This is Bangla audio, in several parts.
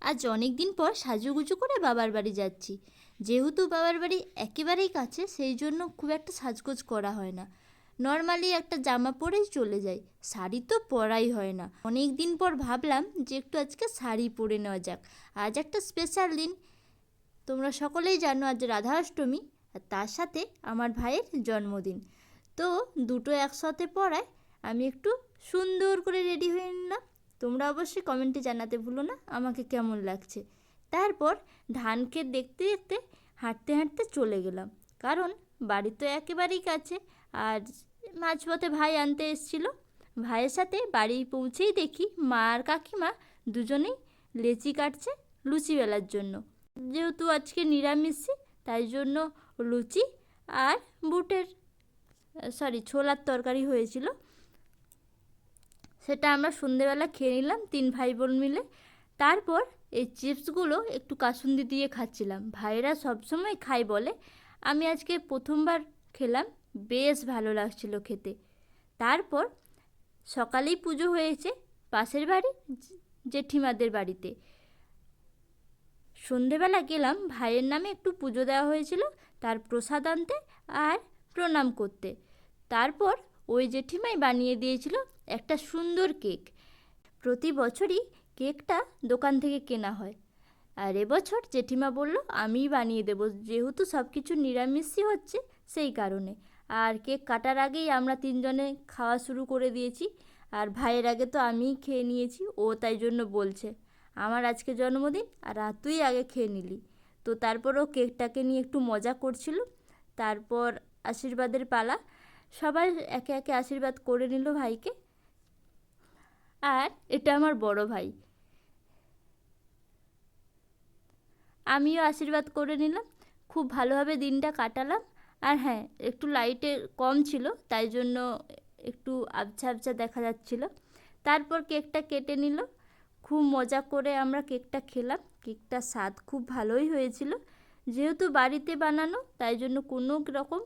আজ অনেক দিন পর সাজুগুজু করে বাবার বাড়ি যাচ্ছি। যেহেতু বাবার বাড়ি একেবারেই কাছে, সেই জন্য খুব একটা সাজগোজ করা হয় না। নর্মালি একটা জামা পরেই চলে যাই। শাড়ি তো পরাই হয় না। অনেক দিন পর ভাবলাম যে একটু আজকে শাড়ি পরে নেওয়া যাক। আজ একটা স্পেশাল দিন। তোমরা সকলেই জানো আজ রাধা অষ্টমী আর তার সাথে আমার ভাইয়ের জন্মদিন। তো দুটো একসাথে পরায় আমি একটু সুন্দর করে রেডি হয়ে নিলাম। তোমরা অবশ্যই কমেন্টে জানাতে ভুলো না, আমাকে কেমন লাগছে। তারপর ধানকে দেখতে দেখতে হাঁটতে হাঁটতে চলে গেলাম। কারণ বাড়ি তো একেবারেই কাছে, আর মাঝপথে ভাই আনতে এসেছিল। ভাইয়ের সাথে বাড়ি পৌঁছেই দেখি মা আর কাকিমা দুজনেই লেচি কাটছে লুচি বেলার জন্য। যেহেতু আজকে নিরামিষই তাই জন্য লুচি আর বুটের, সরি, ছোলার তরকারি হয়েছিল। সেটা আমরা সন্ধেবেলা খেয়ে নিলাম তিন ভাই বোন মিলে। তারপর এই চিপসগুলো একটু কাসুন্দি দিয়ে খাচ্ছিলাম। ভাইরা সবসময় খাই বলে। আমি আজকে প্রথমবার খেলাম, বেশ ভালো লাগছিল খেতে। তারপর সকালেই পুজো হয়েছে পাশের বাড়ি, জেঠিমাদের বাড়িতে। সন্ধেবেলা গেলাম, ভাইয়ের নামে একটু পুজো দেওয়া হয়েছিল, তার প্রসাদ আনতে আর প্রণাম করতে। তারপর ওই জেঠিমাই বানিয়ে দিয়েছিল একটা সুন্দর কেক। প্রতি বছরই কেকটা দোকান থেকে কেনা হয়। আর এবছর জেঠিমা বলল, আমিই বানিয়ে দেবো। যেহেতু সব কিছু নিরামিষই হচ্ছে সেই কারণে। আর কেক কাটার আগেই আমরা তিনজনে খাওয়া শুরু করে দিয়েছি। আর ভাইয়ের আগে তো আমিই খেয়ে নিয়েছি, ও তাই জন্য বলছে, আমার আজকে জন্মদিন, আর তুই আগে খেয়ে নিলি। তো তারপরও কেকটাকে নিয়ে একটু মজা করছিল। তারপর আশীর্বাদের পালা সবাই একে একে আশীর্বাদ করে নিল ভাইকে। আর এটা আমার বড় ভাই। আমিও আশীর্বাদ করে নিলাম, খুব ভালোভাবে দিনটা কাটালাম। আর হ্যাঁ একটু লাইটে কম ছিল, তাই জন্য একটু আবছা আবছা দেখা যাচ্ছিল। তারপর কেকটা কেটে নিল। খুব মজা করে আমরা কেকটা খেলাম। কেকটার স্বাদ খুব ভালোই হয়েছিল। যেহেতু বাড়িতে বানানো, তাই জন্য কোনো রকম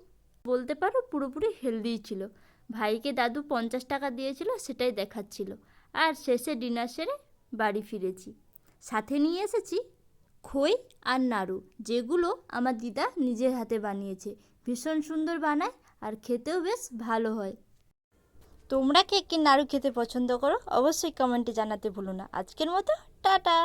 বলতে পারো পুরোপুরি হেলদিই ছিল। ভাইকে দাদু পঞ্চাশ টাকা দিয়েছিল, সেটাই দেখাচ্ছিল। আর শেষে ডিনার সেরে বাড়ি ফিরেছি। সাথে নিয়ে এসেছি খই আর নাড়ু, যেগুলো আমার দিদা নিজের হাতে বানিয়েছে। ভীষণ সুন্দর বানায় আর খেতেও বেশ ভালো হয়। তোমরা কে কে নাড়ু খেতে পছন্দ করো, অবশ্যই কমেন্টে জানাতে ভুলো না। আজকের মতো, টাটা!